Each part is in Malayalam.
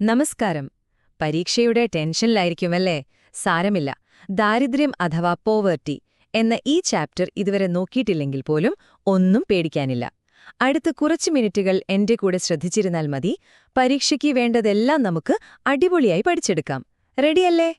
നമസ്കാരം. പരീക്ഷയുടെ ടെൻഷനിലായിരിക്കുമല്ലേ? സാരമില്ല. ദാരിദ്ര്യം അഥവാ പോവേർട്ടി എന്ന ഈ ചാപ്റ്റർ ഇതുവരെ നോക്കിയിട്ടില്ലെങ്കിൽ പോലും ഒന്നും പേടിക്കാനില്ല. അടുത്ത കുറച്ച് മിനിറ്റുകൾ എന്റെ കൂടെ ശ്രദ്ധിച്ചിരുന്നാൽ മതി. പരീക്ഷയ്ക്ക് വേണ്ടതെല്ലാം നമുക്ക് അടിപൊളിയായി പഠിച്ചെടുക്കാം. റെഡിയല്ലേ?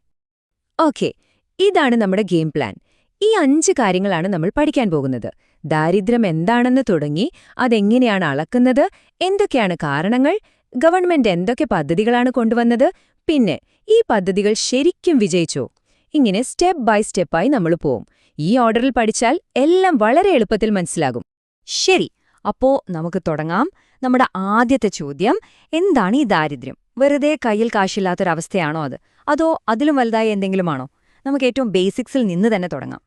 ഓക്കെ. ഇതാണ് നമ്മുടെ ഗെയിം പ്ലാൻ. ഈ അഞ്ച് കാര്യങ്ങളാണ് നമ്മൾ പഠിക്കാൻ പോകുന്നത്. ദാരിദ്ര്യം എന്താണെന്ന് തുടങ്ങി അതെങ്ങനെയാണ് അളക്കുന്നത് എന്തൊക്കെയാണ് കാരണങ്ങൾ ഗവൺമെന്റ് എന്തൊക്കെ പദ്ധതികളാണ് കൊണ്ടുവന്നത്? പിന്നെ ഈ പദ്ധതികൾ ശരിക്കും വിജയിച്ചോ? ഇങ്ങനെ സ്റ്റെപ്പ് ബൈ സ്റ്റെപ്പായി നമ്മൾ പോവും. ഈ ഓർഡറിൽ പഠിച്ചാൽ എല്ലാം വളരെ എളുപ്പത്തിൽ മനസ്സിലാകും. ശരി അപ്പോ നമുക്ക് തുടങ്ങാം. നമ്മുടെ ആദ്യത്തെ ചോദ്യം എന്താണ് ഈ ദാരിദ്ര്യം? വെറുതെ കയ്യിൽ കാശില്ലാത്തൊരവസ്ഥയാണോ അത്? അതോ അതിലും വലുതായ എന്തെങ്കിലുമാണോ? നമുക്ക് ഏറ്റവും ബേസിക്സിൽ നിന്ന് തന്നെ തുടങ്ങാം.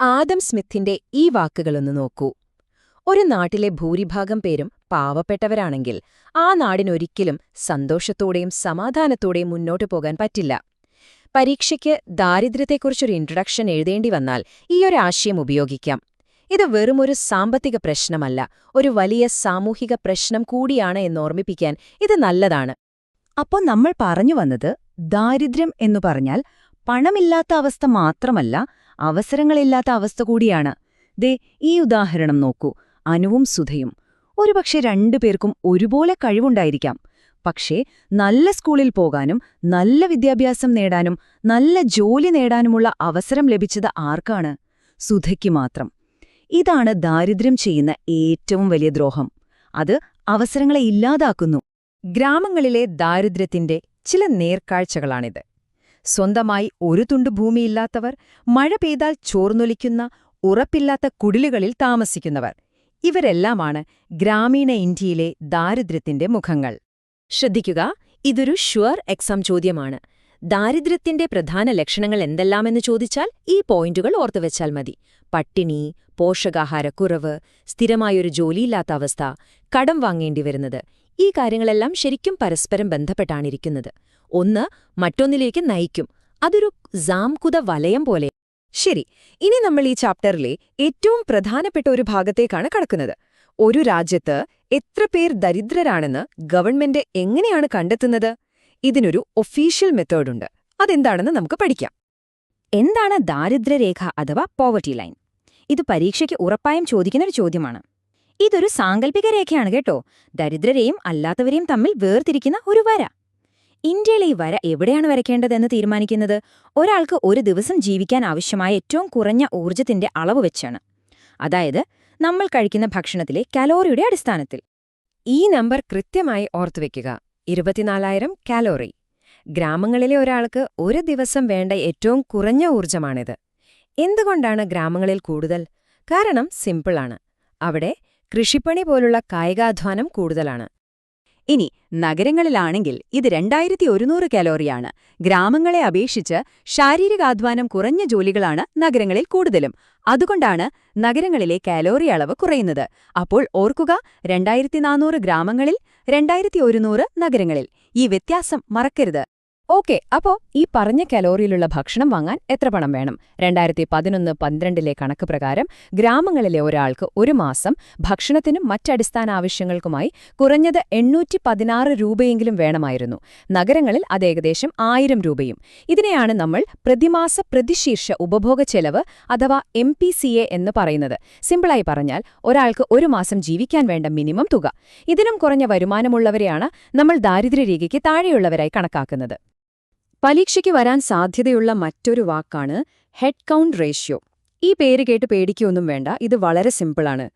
ആദം സ്മിത്തിന്റെ ഈ വാക്കുകളൊന്ന് നോക്കൂ. ഒരു നാട്ടിലെ ഭൂരിഭാഗം പേരും പാവപ്പെട്ടവരാണെങ്കിൽ ആ നാടിനൊരിക്കലും സന്തോഷത്തോടെയും സമാധാനത്തോടെയും മുന്നോട്ടു പോകാൻ പറ്റില്ല. പരീക്ഷയ്ക്ക് ദാരിദ്ര്യത്തെക്കുറിച്ചൊരു ഇൻട്രഡക്ഷൻ എഴുതേണ്ടി വന്നാൽ ഈയൊരാശയം ഉപയോഗിക്കാം. ഇത് വെറുമൊരു സാമ്പത്തിക പ്രശ്നമല്ല ഒരു വലിയ സാമൂഹിക പ്രശ്നം കൂടിയാണ് എന്നോർമ്മിപ്പിക്കാൻ ഇത് നല്ലതാണ്. അപ്പോൾ നമ്മൾ പറഞ്ഞു വന്നത് ദാരിദ്ര്യം എന്നു പറഞ്ഞാൽ പണമില്ലാത്ത അവസ്ഥ മാത്രമല്ല അവസരങ്ങളില്ലാത്ത അവസ്ഥ കൂടിയാണ്. ദേ ഈ ഉദാഹരണം നോക്കൂ. അനുവും സുധയും. ഒരുപക്ഷെ രണ്ടുപേർക്കും ഒരുപോലെ കഴിവുണ്ടായിരിക്കാം. പക്ഷേ നല്ല സ്കൂളിൽ പോകാനും നല്ല വിദ്യാഭ്യാസം നേടാനും നല്ല ജോലി നേടാനുമുള്ള അവസരം ലഭിച്ചത് ആർക്കാണ്? സുധയ്ക്ക് മാത്രം. ഇതാണ് ദാരിദ്ര്യം ചെയ്യുന്ന ഏറ്റവും വലിയ ദ്രോഹം. അത് അവസരങ്ങളെ ഇല്ലാതാക്കുന്നു. ഗ്രാമങ്ങളിലെ ദാരിദ്ര്യത്തിന്റെ ചില നേർക്കാഴ്ചകളാണിത്. സ്വന്തമായി ഒരു തുണ്ട് ഭൂമിയില്ലാത്തവർ മഴ പെയ്താൽ ചോർന്നൊലിക്കുന്ന ഉറപ്പില്ലാത്ത കുടിലുകളിൽ താമസിക്കുന്നവർ ഇവരെല്ലാമാണ് ഗ്രാമീണ ഇന്ത്യയിലെ ദാരിദ്ര്യത്തിന്റെ മുഖങ്ങൾ. ശ്രദ്ധിക്കുക ഇതൊരു ഷുവർ എക്സാം ചോദ്യമാണ്. ദാരിദ്ര്യത്തിന്റെ പ്രധാന ലക്ഷണങ്ങൾ എന്തെല്ലാമെന്ന് ചോദിച്ചാൽ ഈ പോയിന്റുകൾ ഓർത്തുവെച്ചാൽ മതി. പട്ടിണി പോഷകാഹാരക്കുറവ് സ്ഥിരമായൊരു ജോലിയില്ലാത്ത അവസ്ഥ കടം വാങ്ങേണ്ടി വരുന്നത്. ഈ കാര്യങ്ങളെല്ലാം ശരിക്കും പരസ്പരം ബന്ധപ്പെട്ടാണിരിക്കുന്നത് ഒന്ന് മറ്റൊന്നിലേക്ക് നയിക്കും. അതൊരു ജാംകുത വലയം പോലെ ശരി ഇനി നമ്മൾ ഈ ചാപ്റ്ററിലെ ഏറ്റവും പ്രധാനപ്പെട്ട ഒരു ഭാഗത്തേക്കാണ് കടക്കുന്നത്. ഒരു രാജ്യത്ത് എത്ര പേർ ദരിദ്രരാണെന്ന് ഗവൺമെന്റ് എങ്ങനെയാണ് കണ്ടെത്തുന്നത്? ഇതിനൊരു ഒഫീഷ്യൽ മെത്തേഡുണ്ട് അതെന്താണെന്ന് നമുക്ക് പഠിക്കാം. എന്താണ് ദാരിദ്ര്യരേഖ അഥവാ പോവർട്ടി ലൈൻ ഇത് പരീക്ഷയ്ക്ക് ഉറപ്പായും ചോദിക്കുന്ന ഒരു ചോദ്യമാണ്. ഇതൊരു സാങ്കല്പിക രേഖയാണ് കേട്ടോ. ദരിദ്രരെയും അല്ലാത്തവരെയും തമ്മിൽ വേർതിരിക്കുന്ന ഒരു വര. ഇന്ത്യയിലെ വര എവിടെയാണ് വരയ്ക്കേണ്ടതെന്ന് തീരുമാനിക്കുന്നത്? ഒരാൾക്ക് ഒരു ദിവസം ജീവിക്കാൻ ആവശ്യമായ ഏറ്റവും കുറഞ്ഞ ഊർജത്തിന്റെ അളവ് വെച്ചാണ്. അതായത് നമ്മൾ കഴിക്കുന്ന ഭക്ഷണത്തിലെ കലോറിയുടെ അടിസ്ഥാനത്തിൽ. ഈ നമ്പർ കൃത്യമായി ഓർത്തുവെക്കുക ഇരുപത്തിനാലായിരം കാലോറി. ഗ്രാമങ്ങളിലെ ഒരാൾക്ക് ഒരു ദിവസം വേണ്ട ഏറ്റവും കുറഞ്ഞ ഊർജമാണിത്. എന്തുകൊണ്ടാണ് ഗ്രാമങ്ങളിൽ കൂടുതൽ? കാരണം സിമ്പിളാണ് അവിടെ കൃഷിപ്പണി പോലുള്ള കായികാധ്വാനം കൂടുതലാണ്. ഇനി നഗരങ്ങളിലാണെങ്കിൽ ഇത് രണ്ടായിരത്തി ഒരുന്നൂറ് കലോറിയാണ്. ഗ്രാമങ്ങളെ അപേക്ഷിച്ച് ശാരീരികാധ്വാനം കുറഞ്ഞ ജോലികളാണ് നഗരങ്ങളിൽ കൂടുതലും. അതുകൊണ്ടാണ് നഗരങ്ങളിലെ കാലോറി അളവ് കുറയുന്നത്. അപ്പോൾ ഓർക്കുക രണ്ടായിരത്തി ഗ്രാമങ്ങളിൽ രണ്ടായിരത്തി ഒരുന്നൂറ് നഗരങ്ങളിൽ. ഈ വ്യത്യാസം മറക്കരുത്. ഓക്കെ അപ്പോ ഈ പറഞ്ഞ കലോറിയിലുള്ള ഭക്ഷണം വാങ്ങാൻ എത്ര പണം വേണം? രണ്ടായിരത്തി പതിനൊന്ന് പന്ത്രണ്ടിലെ കണക്ക് പ്രകാരം ഗ്രാമങ്ങളിലെ ഒരാൾക്ക് ഒരു മാസം ഭക്ഷണത്തിനും മറ്റടിസ്ഥാന ആവശ്യങ്ങൾക്കുമായി കുറഞ്ഞത് എണ്ണൂറ്റി പതിനാറ് രൂപയെങ്കിലും വേണമായിരുന്നു. നഗരങ്ങളിൽ അത് ഏകദേശം ആയിരം രൂപയും. ഇതിനെയാണ് നമ്മൾ പ്രതിമാസ പ്രതിശീർഷ ഉപഭോഗ ചെലവ് അഥവാ എം എന്ന് പറയുന്നത്. സിമ്പിളായി പറഞ്ഞാൽ ഒരാൾക്ക് ഒരു മാസം ജീവിക്കാൻ വേണ്ട മിനിമം തുക. ഇതിനും കുറഞ്ഞ വരുമാനമുള്ളവരെയാണ് നമ്മൾ ദാരിദ്ര്യരേഖയ്ക്ക് താഴെയുള്ളവരായി കണക്കാക്കുന്നത്. പരീക്ഷയ്ക്ക് വരാൻ സാധ്യതയുള്ള മറ്റൊരു വാക്കാണ് ഹെഡ് കൗണ്ട് റേഷ്യോ ഈ പേര് കേട്ട് പേടിക്കൊന്നും വേണ്ട ഇത് വളരെ സിമ്പിളാണ്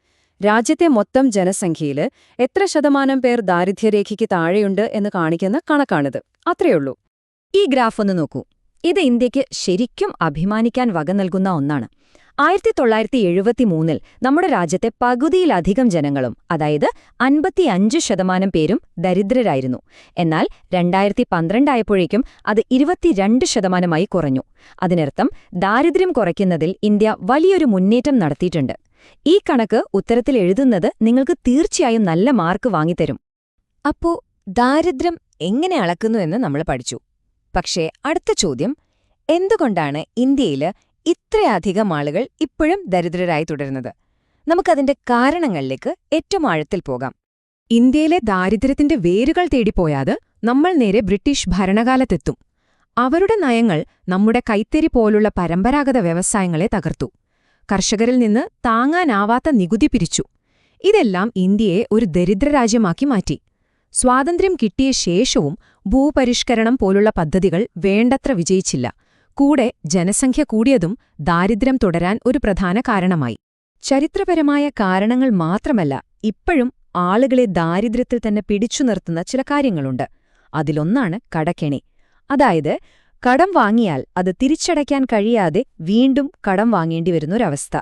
രാജ്യത്തെ മൊത്തം ജനസംഖ്യയിൽ എത്ര ശതമാനം പേർ ദാരിദ്ര്യരേഖയ്ക്ക് താഴെയുണ്ട് എന്ന് കാണിക്കുന്ന കണക്കാണിത്. അത്രയുള്ളൂ ഈ ഗ്രാഫ് ഒന്ന് നോക്കൂ. ഇത് ഇന്ത്യയ്ക്ക് ശരിക്കും അഭിമാനിക്കാൻ വക നൽകുന്ന ഒന്നാണ്. ആയിരത്തി തൊള്ളായിരത്തി എഴുപത്തിമൂന്നിൽ നമ്മുടെ രാജ്യത്തെ പകുതിയിലധികം ജനങ്ങളും അതായത് അൻപത്തിയഞ്ച് ശതമാനം പേരും ദരിദ്രരായിരുന്നു. എന്നാൽ രണ്ടായിരത്തി പന്ത്രണ്ടായപ്പോഴേക്കും അത് ഇരുപത്തിരണ്ട് ശതമാനമായി കുറഞ്ഞു. അതിനർത്ഥം ദാരിദ്ര്യം കുറയ്ക്കുന്നതിൽ ഇന്ത്യ വലിയൊരു മുന്നേറ്റം നടത്തിയിട്ടുണ്ട്. ഈ കണക്ക് ഉത്തരത്തിൽ എഴുതുന്നത് നിങ്ങൾക്ക് തീർച്ചയായും നല്ല മാർക്ക് വാങ്ങിത്തരും. അപ്പോ ദാരിദ്ര്യം എങ്ങനെ അളക്കുന്നു എന്ന് നമ്മൾ പഠിച്ചു. പക്ഷേ അടുത്ത ചോദ്യം എന്തുകൊണ്ടാണ് ഇന്ത്യയിൽ ഇത്രയധികം ആളുകൾ ഇപ്പോഴും ദരിദ്രരായി തുടരുന്നത്. നമുക്കതിന്റെ കാരണങ്ങളിലേക്ക് ഏറ്റവും ആഴത്തിൽ പോകാം. ഇന്ത്യയിലെ ദാരിദ്ര്യത്തിന്റെ വേരുകൾ തേടിപ്പോയാത് നമ്മൾ നേരെ ബ്രിട്ടീഷ് ഭരണകാലത്തെത്തും. അവരുടെ നയങ്ങൾ നമ്മുടെ കൈത്തരി പോലുള്ള പരമ്പരാഗത വ്യവസായങ്ങളെ തകർത്തു. കർഷകരിൽ നിന്ന് താങ്ങാനാവാത്ത നികുതി പിരിച്ചു. ഇതെല്ലാം ഇന്ത്യയെ ഒരു ദരിദ്രരാജ്യമാക്കി മാറ്റി. സ്വാതന്ത്ര്യം കിട്ടിയ ശേഷവും ഭൂപരിഷ്കരണം പോലുള്ള പദ്ധതികൾ വേണ്ടത്ര വിജയിച്ചില്ല. കൂടെ ജനസംഖ്യ കൂടിയതും ദാരിദ്ര്യം തുടരാൻ ഒരു പ്രധാന കാരണമായി. ചരിത്രപരമായ കാരണങ്ങൾ മാത്രമല്ല ഇപ്പോഴും ആളുകളെ ദാരിദ്ര്യത്തിൽ തന്നെ പിടിച്ചു നിർത്തുന്ന ചില കാര്യങ്ങളുണ്ട്. അതിലൊന്നാണ് കടക്കെണി. അതായത് കടം വാങ്ങിയാൽ അത് തിരിച്ചടയ്ക്കാൻ കഴിയാതെ വീണ്ടും കടം വാങ്ങേണ്ടി വരുന്നൊരവസ്ഥ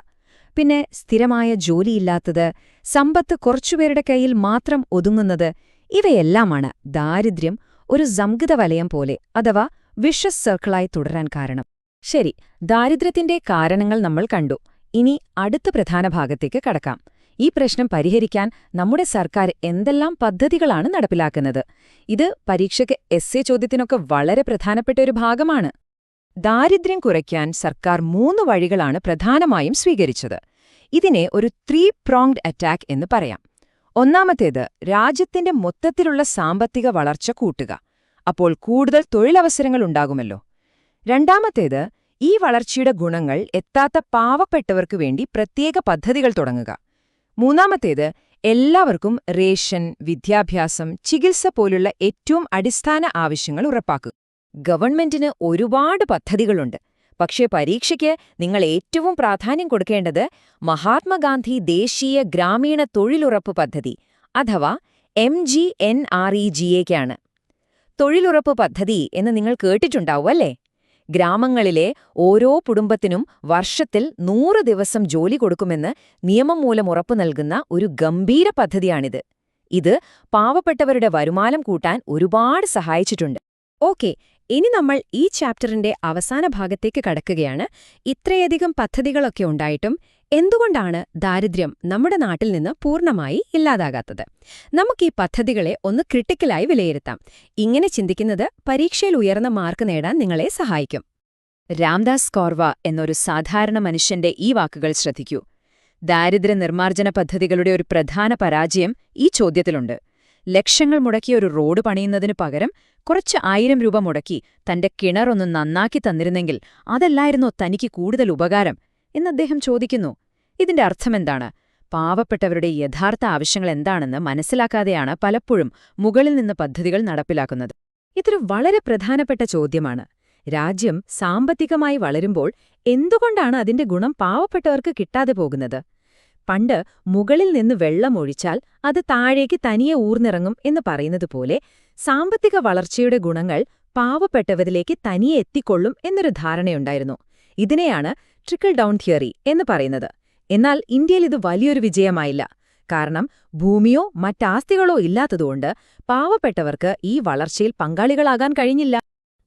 പിന്നെ സ്ഥിരമായ ജോലിയില്ലാത്തത് സമ്പത്ത് കുറച്ചുപേരുടെ കയ്യിൽ മാത്രം ഒതുങ്ങുന്നത് ഇവയെല്ലാമാണ് ദാരിദ്ര്യം ഒരു സംഗീത വലയം പോലെ അഥവാ വിഷസ് സർക്കിളായി തുടരാൻ കാരണം. ശരി ദാരിദ്ര്യത്തിന്റെ കാരണങ്ങൾ നമ്മൾ കണ്ടു. ഇനി അടുത്ത പ്രധാന ഭാഗത്തേക്ക് കടക്കാം. ഈ പ്രശ്നം പരിഹരിക്കാൻ നമ്മുടെ സർക്കാർ എന്തെല്ലാം പദ്ധതികളാണ് നടപ്പിലാക്കുന്നത്? ഇത് പരീക്ഷയ്ക്ക് എസ് എ ചോദ്യത്തിനൊക്കെ വളരെ പ്രധാനപ്പെട്ട ഒരു ഭാഗമാണ്. ദാരിദ്ര്യം കുറയ്ക്കാൻ സർക്കാർ മൂന്ന് വഴികളാണ് പ്രധാനമായും സ്വീകരിച്ചത്. ഇതിനെ ഒരു ത്രീ പ്രോങ്ഡ് അറ്റാക്ക് എന്ന് പറയാം. ഒന്നാമത്തേത് രാജ്യത്തിന്റെ മൊത്തത്തിലുള്ള സാമ്പത്തിക വളർച്ച കൂട്ടുക. അപ്പോൾ കൂടുതൽ തൊഴിലവസരങ്ങൾ ഉണ്ടാകുമല്ലോ രണ്ടാമത്തേത് ഈ വളർച്ചയുടെ ഗുണങ്ങൾ എത്താത്ത പാവപ്പെട്ടവർക്ക് വേണ്ടി പ്രത്യേക പദ്ധതികൾ തുടങ്ങുക. മൂന്നാമത്തേത് എല്ലാവർക്കും റേഷൻ വിദ്യാഭ്യാസം ചികിത്സ പോലുള്ള ഏറ്റവും അടിസ്ഥാന ആവശ്യങ്ങൾ ഉറപ്പാക്കുക. ഗവൺമെന്റിന് ഒരുപാട് പദ്ധതികളുണ്ട്. പക്ഷേ പരീക്ഷയ്ക്ക് നിങ്ങൾ ഏറ്റവും പ്രാധാന്യം കൊടുക്കേണ്ടത് മഹാത്മാഗാന്ധി ദേശീയ ഗ്രാമീണ തൊഴിലുറപ്പ് പദ്ധതി അഥവാ M G N R E ജിയേക്കാണ് തൊഴിലുറപ്പ് പദ്ധതി എന്ന് നിങ്ങൾ കേട്ടിട്ടുണ്ടാവും അല്ലേ? ഗ്രാമങ്ങളിലെ ഓരോ കുടുംബത്തിനും വർഷത്തിൽ നൂറ് ദിവസം ജോലി കൊടുക്കുമെന്ന് നിയമം മൂലം ഉറപ്പു നൽകുന്ന ഒരു ഗംഭീര പദ്ധതിയാണിത്. ഇത് പാവപ്പെട്ടവരുടെ വരുമാനം കൂട്ടാൻ ഒരുപാട് സഹായിച്ചിട്ടുണ്ട്. ഓക്കെ ഇനി നമ്മൾ ഈ ചാപ്റ്ററിന്റെ അവസാന ഭാഗത്തേക്ക് കടക്കുകയാണ്. ഇത്രയധികം പദ്ധതികളൊക്കെ ഉണ്ടായിട്ടും എന്തുകൊണ്ടാണ് ദാരിദ്ര്യം നമ്മുടെ നാട്ടിൽ നിന്ന് പൂർണമായി ഇല്ലാതാകാത്തത്? നമുക്ക് ഈ പദ്ധതികളെ ഒന്ന് ക്രിട്ടിക്കലായി വിലയിരുത്താം. ഇങ്ങനെ ചിന്തിക്കുന്നത് പരീക്ഷയിൽ ഉയർന്ന മാർക്ക് നേടാൻ നിങ്ങളെ സഹായിക്കും. രാംദാസ് കോർവ എന്നൊരു സാധാരണ മനുഷ്യന്റെ ഈ വാക്കുകൾ ശ്രദ്ധിക്കൂ. ദാരിദ്ര്യ നിർമ്മാർജന പദ്ധതികളുടെ ഒരു പ്രധാന പരാജയം ഈ ചോദ്യത്തിലുണ്ട്. ലക്ഷങ്ങൾ മുടക്കിയ ഒരു റോഡ് പണിയുന്നതിനു പകരം കുറച്ച് ആയിരം രൂപ മുടക്കി തന്റെ കിണറൊന്ന് നന്നാക്കി തന്നിരുന്നെങ്കിൽ അതല്ലായിരുന്നോ തനിക്ക് കൂടുതൽ ഉപകാരം? എന്ന് അദ്ദേഹം ചോദിക്കുന്നു ഇതിന്റെ അർത്ഥമെന്താണ്? പാവപ്പെട്ടവരുടെ യഥാർത്ഥ ആവശ്യങ്ങൾ എന്താണെന്ന് മനസ്സിലാക്കാതെയാണ് പലപ്പോഴും മുകളിൽ നിന്ന് പദ്ധതികൾ നടപ്പിലാക്കുന്നത്. ഇതൊരു വളരെ പ്രധാനപ്പെട്ട ചോദ്യമാണ്. രാജ്യം സാമ്പത്തികമായി വളരുമ്പോൾ എന്തുകൊണ്ടാണ് അതിന്റെ ഗുണം പാവപ്പെട്ടവർക്ക് കിട്ടാതെ പോകുന്നത്? പണ്ട് മുകളിൽ നിന്ന് വെള്ളമൊഴിച്ചാൽ അത് താഴേക്ക് തനിയെ ഊർന്നിറങ്ങും എന്ന് പറയുന്നത് പോലെ സാമ്പത്തിക വളർച്ചയുടെ ഗുണങ്ങൾ പാവപ്പെട്ടവരിലേക്ക് തനിയെ എത്തിക്കൊള്ളും എന്നൊരു ധാരണയുണ്ടായിരുന്നു. ഇതിനെയാണ് ട്രിക്കിൾ ഡൗൺ തിയറി എന്ന് പറയുന്നത്. എന്നാൽ ഇന്ത്യയിൽ ഇത് വലിയൊരു വിജയമായില്ല. കാരണം ഭൂമിയോ മറ്റാസ്തികളോ ഇല്ലാത്തതുകൊണ്ട് പാവപ്പെട്ടവർക്ക് ഈ വളർച്ചയിൽ പങ്കാളികളാകാൻ കഴിഞ്ഞില്ല.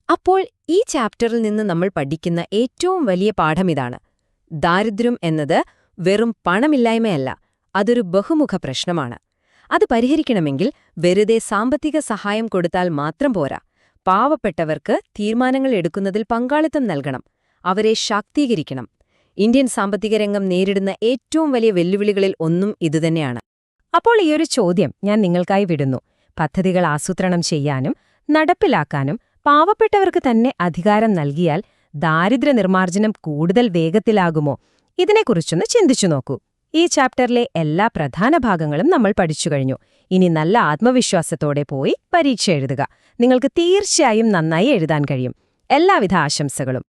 അപ്പോൾ ഈ ചാപ്റ്ററിൽ നിന്ന് നമ്മൾ പഠിക്കുന്ന ഏറ്റവും വലിയ പാഠമിതാണ് ദാരിദ്ര്യം എന്നത് വെറും പണമില്ലായ്മയല്ല അതൊരു ബഹുമുഖ പ്രശ്നമാണ്. അത് പരിഹരിക്കണമെങ്കിൽ വെറുതെ സാമ്പത്തിക സഹായം കൊടുത്താൽ മാത്രം പോരാ. പാവപ്പെട്ടവർക്ക് തീരുമാനങ്ങൾ എടുക്കുന്നതിൽ പങ്കാളിത്തം നൽകണം. അവരെ ശാക്തീകരിക്കണം. ഇന്ത്യൻ സാമ്പത്തിക രംഗം നേരിടുന്ന ഏറ്റവും വലിയ വെല്ലുവിളികളിൽ ഒന്നും ഇതുതന്നെയാണ് അപ്പോൾ ഈയൊരു ചോദ്യം ഞാൻ നിങ്ങൾക്കായി വിടുന്നു. പദ്ധതികൾ ആസൂത്രണം ചെയ്യാനും നടപ്പിലാക്കാനും പാവപ്പെട്ടവർക്ക് തന്നെ അധികാരം നൽകിയാൽ ദാരിദ്ര്യ നിർമ്മാർജനം കൂടുതൽ വേഗത്തിലാകുമോ? ഇതിനെക്കുറിച്ചൊന്ന് ചിന്തിച്ചു നോക്കൂ. ഈ ചാപ്റ്ററിലെ എല്ലാ പ്രധാന ഭാഗങ്ങളും നമ്മൾ പഠിച്ചു കഴിഞ്ഞു. ഇനി നല്ല ആത്മവിശ്വാസത്തോടെ പോയി പരീക്ഷ എഴുതുക. നിങ്ങൾക്ക് തീർച്ചയായും നന്നായി എഴുതാൻ കഴിയും. എല്ലാവിധ ആശംസകളും.